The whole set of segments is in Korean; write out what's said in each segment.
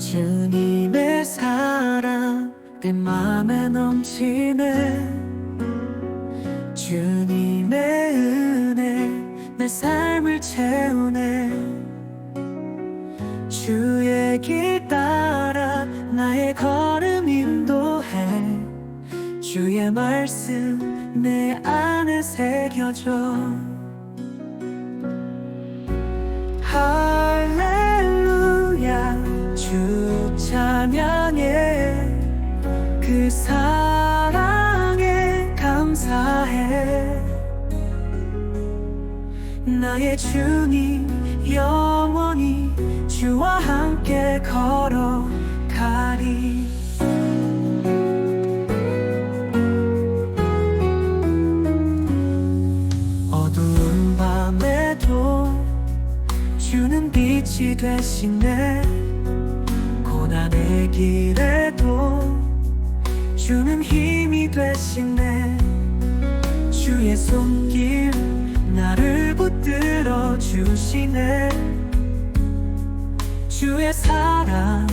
주님의 사랑 내 맘에 넘치네. 주님의 은혜 내 삶을 채우네. 주의 길 따라 나의 걸음 인도해. 주의 말씀 내 안에 새겨줘 나의 주님 영원히 주와 함께 걸어가리. 어두운 밤에도 주는 빛이 되시네. 고난의 길에도 주는 힘이 되시네. 주의 손길 나를 주시네. 주의 사랑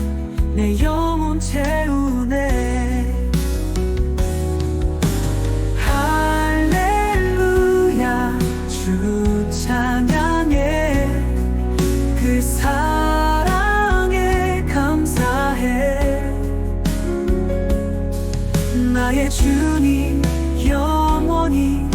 내 영혼 채우네. 할렐루야 주 찬양해 그 사랑에 감사해. 나의 주님 영원히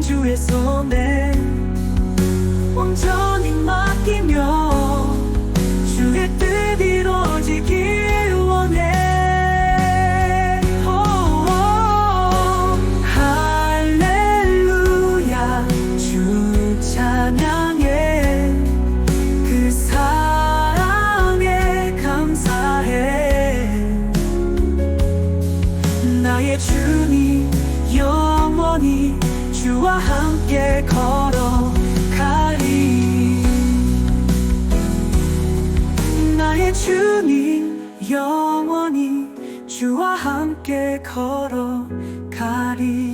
주의 손에 온전히 맡기며 주와 함께 걸어가리. 나의 주님 영원히 주와 함께 걸어가리.